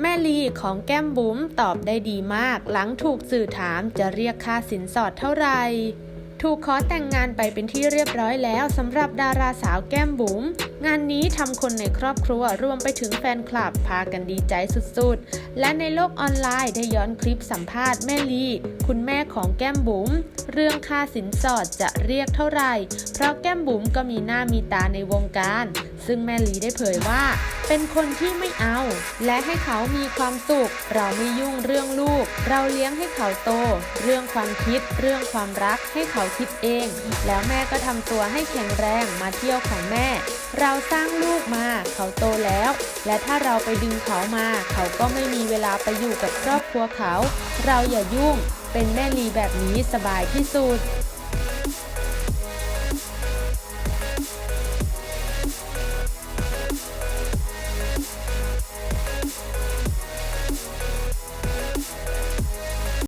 แม่ลีของแก้มบุ๋มตอบได้ดีมาก หลังถูกสื่อถามจะเรียกค่าสินสอดเท่าไหร่ถูกขอแต่งงานไปเป็นที่เรียบร้อยแล้วสำหรับดาราสาวแก้มบุ๋มงานนี้ทำคนในครอบครัวรวมไปถึงแฟนคลับพากันดีใจสุดๆ และในโลกออนไลน์ได้ย้อนคลิปสัมภาษณ์แม่ลี คุณแม่ของแก้มบุ๋มเรื่องค่าสินสอดจะเรียกเท่าไหร่ เพราะแก้มบุ๋มก็มีหน้ามีตาในวงการ ซึ่งแม่ลีได้เผยว่า เป็นคนที่ไม่เอา และให้เขามีความสุข เราไม่ยุ่งเรื่องลูก เราเลี้ยงให้เขาโต เรื่องความคิด เรื่องความรักให้เขาคิดเอง แล้วแม่ก็ทำตัวให้แข็งแรงมาเที่ยวของแม่เราสร้างลูกมาเขาโตแล้ว และถ้าเราไปดึงเขามา เขาก็ไม่มีเวลาไปอยู่กับครอบครัวเขา เราอย่ายุ่ง เป็นแม่ลีแบบนี้สบายที่สุด